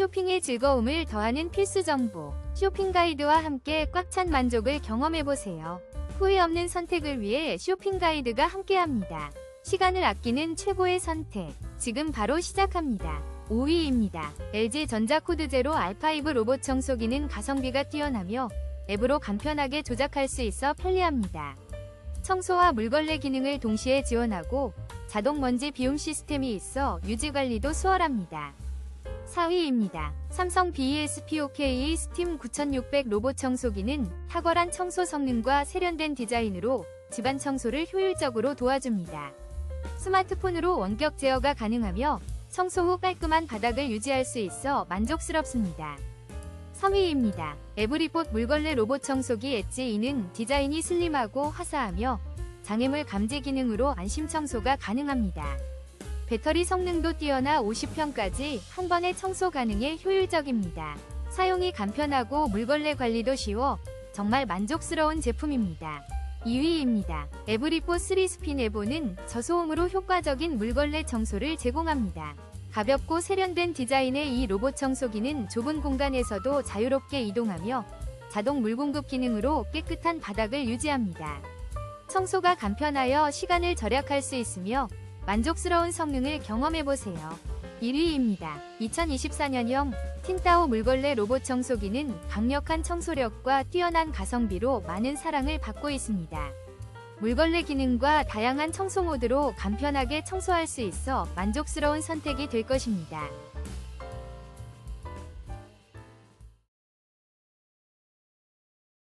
쇼핑의 즐거움을 더하는 필수 정보. 쇼핑 가이드와 함께 꽉 찬 만족을 경험해보세요. 후회 없는 선택을 위해 쇼핑 가이드가 함께합니다. 시간을 아끼는 최고의 선택. 지금 바로 시작합니다. 5위입니다. LG 전자코드 제로 R5 로봇 청소기는 가성비가 뛰어나며 앱으로 간편하게 조작할 수 있어 편리합니다. 청소와 물걸레 기능을 동시에 지원하고 자동 먼지 비움 시스템이 있어 유지 관리도 수월합니다. 4위입니다. 삼성 BESPOK 스팀 9600 로봇 청소기는 탁월한 청소 성능과 세련된 디자인으로 집안 청소를 효율적으로 도와줍니다. 스마트폰으로 원격 제어가 가능하며 청소 후 깔끔한 바닥을 유지할 수 있어 만족스럽습니다. 3위입니다. 에브리봇 물걸레 로봇 청소기 엣지 2는 디자인이 슬림하고 화사하며 장애물 감지 기능으로 안심 청소가 가능합니다. 배터리 성능도 뛰어나 50평까지 한 번에 청소 가능해 효율적입니다. 사용이 간편하고 물걸레 관리도 쉬워 정말 만족스러운 제품입니다. 2위입니다. 에브리포 3스핀 에보는 저소음으로 효과적인 물걸레 청소를 제공합니다. 가볍고 세련된 디자인의 이 로봇 청소기는 좁은 공간에서도 자유롭게 이동하며 자동 물 공급 기능으로 깨끗한 바닥을 유지합니다. 청소가 간편하여 시간을 절약할 수 있으며 만족스러운 성능을 경험해보세요. 1위입니다. 2024년형 틴타오 물걸레 로봇 청소기는 강력한 청소력과 뛰어난 가성비로 많은 사랑을 받고 있습니다. 물걸레 기능과 다양한 청소 모드로 간편하게 청소할 수 있어 만족스러운 선택이 될 것입니다.